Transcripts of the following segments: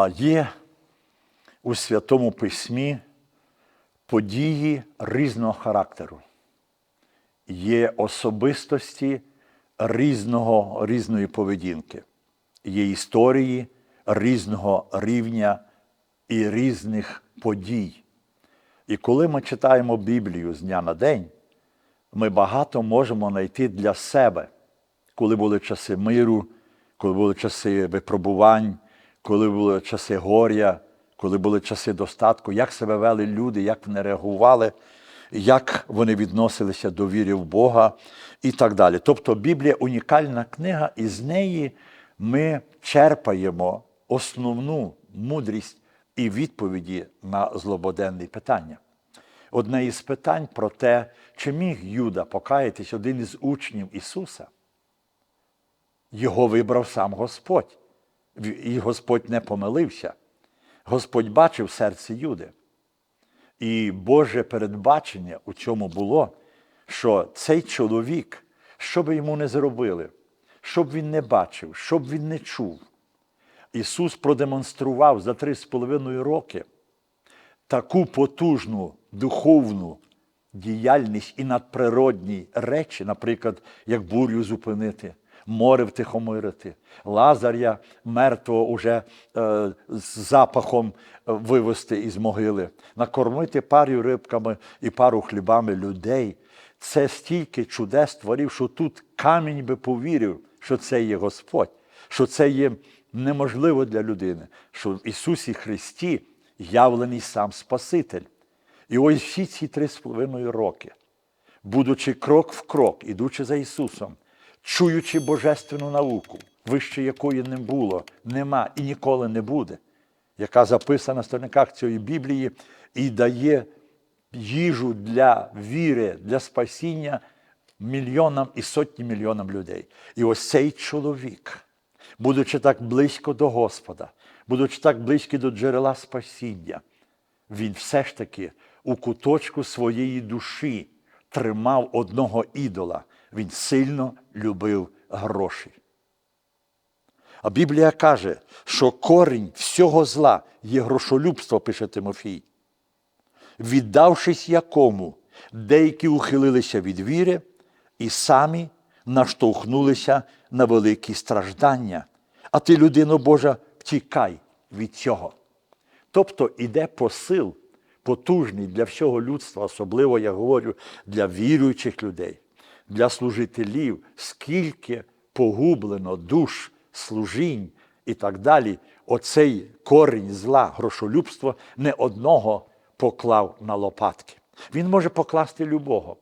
А є у Святому Письмі події різного характеру. Є особистості різного, різної поведінки, є історії різного рівня і різних подій. І коли ми читаємо Біблію з дня на день, ми багато можемо знайти для себе, коли були часи миру, коли були часи випробувань, коли були часи горя, коли були часи достатку, як себе вели люди, як вони реагували, як вони відносилися до віри в Бога і так далі. Тобто Біблія унікальна книга, і з неї ми черпаємо основну мудрість і відповіді на злободенні питання. Одне із питань про те, чи міг Юда покаятись один із учнів Ісуса. Його вибрав сам Господь. І Господь не помилився. Господь бачив серце Юди. І Боже передбачення у цьому було, що цей чоловік, що би йому не зробили, щоб він не бачив, щоб він не чув, Ісус продемонстрував за три з половиною роки таку потужну духовну діяльність і надприродні речі, наприклад, як бурю зупинити, море втихомирити, Лазаря мертвого уже е, з запахом вивести із могили, накормити парою рибками і пару хлібами людей. Це стільки чудес творів, що тут камінь би повірив, що це є Господь, що це є неможливо для людини, що в Ісусі Христі явлений сам Спаситель. І ось всі ці три з половиною роки, будучи крок в крок, ідучи за Ісусом, чуючи божественну науку, вище якої не було, нема і ніколи не буде, яка записана на сторінках цієї Біблії і дає їжу для віри, для спасіння мільйонам і сотні мільйонам людей. І ось цей чоловік, будучи так близько до Господа, будучи так близько до джерела спасіння, він все ж таки у куточку своєї душі тримав одного ідола. Він сильно любив гроші. А Біблія каже, що корінь всього зла є грошолюбство, пише Тимофій. Віддавшись якому, деякі ухилилися від віри і самі наштовхнулися на великі страждання. А ти, людино Божа, втікай від цього. Тобто іде посил потужний для всього людства, особливо я говорю для віруючих людей, для служителів, скільки погублено душ, служінь і так далі. Оцей корінь зла, грошолюбство не одного поклав на лопатки. Він може покласти любого.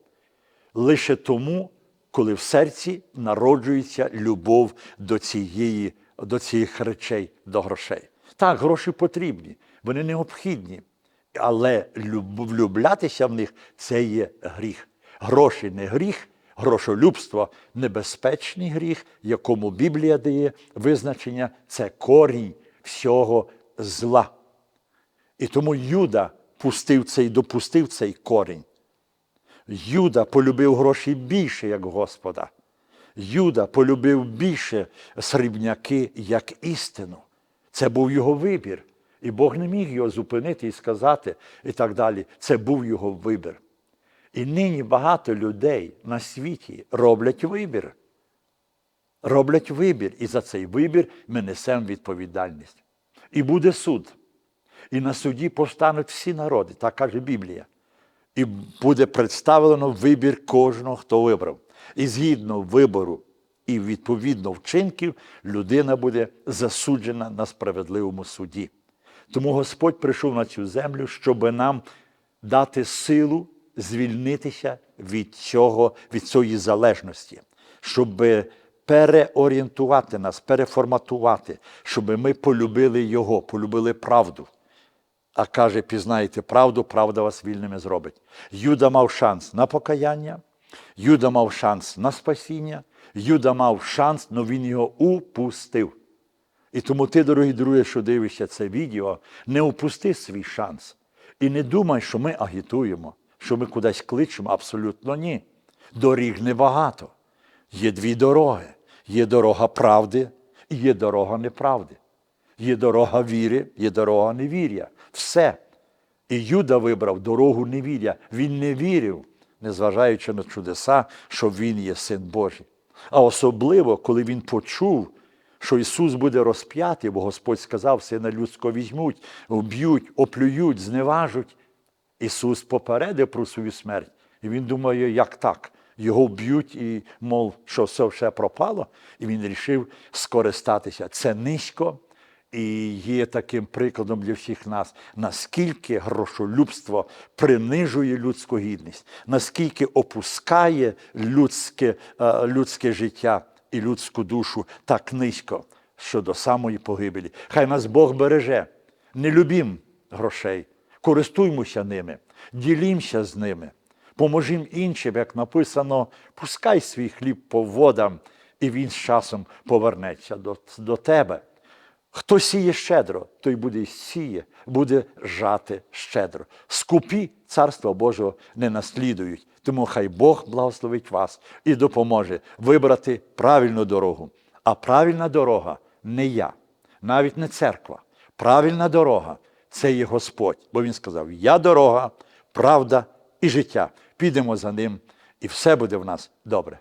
Лише тому, коли в серці народжується любов до цієї, до цих речей, до грошей. Так, гроші потрібні, вони необхідні. Але влюблятися в них це є гріх. Гроші не гріх, грошолюбство небезпечний гріх, якому Біблія дає визначення, це корінь всього зла. І тому Юда пустив цей, допустив цей корінь. Юда полюбив гроші більше, як Господа. Юда полюбив більше срібняки, як істину. Це був його вибір. І Бог не міг його зупинити і сказати, і так далі. Це був його вибір. І нині багато людей на світі роблять вибір. Роблять вибір. І за цей вибір ми несемо відповідальність. І буде суд. І на суді повстануть всі народи, так каже Біблія. І буде представлено вибір кожного, хто вибрав. І згідно вибору і відповідно вчинків, людина буде засуджена на справедливому суді. Тому Господь прийшов на цю землю, щоб нам дати силу звільнитися від цього, від цієї залежності, щоб переорієнтувати нас, переформатувати, щоб ми полюбили Його, полюбили правду. А каже, пізнаєте правду, правда вас вільними зробить. Юда мав шанс на покаяння, Юда мав шанс на спасіння, Юда мав шанс, але він його упустив. І тому ти, дорогі друзі, що дивишся це відео, не упусти свій шанс. І не думай, що ми агітуємо, що ми кудись кличемо. Абсолютно ні. Доріг небагато. Є дві дороги. Є дорога правди і є дорога неправди. Є дорога віри, є дорога невір'я. Все. І Юда вибрав дорогу невір'я. Він не вірив, незважаючи на чудеса, що він є син Божий. А особливо, коли він почув, що Ісус буде розп'ятий, бо Господь сказав, сина людського візьмуть, вб'ють, оплюють, зневажуть. Ісус попередив про свою смерть. І він думає, як так? Його вб'ють і, мов, що все ще пропало, і він вирішив скористатися. Це низько і є таким прикладом для всіх нас, наскільки грошолюбство принижує людську гідність, наскільки опускає людське, е, людське життя і людську душу так низько, що до самої погибелі. Хай нас Бог береже, не любім грошей, користуймося ними, ділімося з ними, поможім іншим, як написано, пускай свій хліб по водам, і він з часом повернеться до, до тебе. Хто сіє щедро, той буде й сіє, буде жати щедро. Скупі царства Божого не наслідують. Тому хай Бог благословить вас і допоможе вибрати правильну дорогу. А правильна дорога не я, навіть не церква. Правильна дорога це є Господь. Бо Він сказав: Я дорога, правда і життя. Підемо за ним, і все буде в нас добре.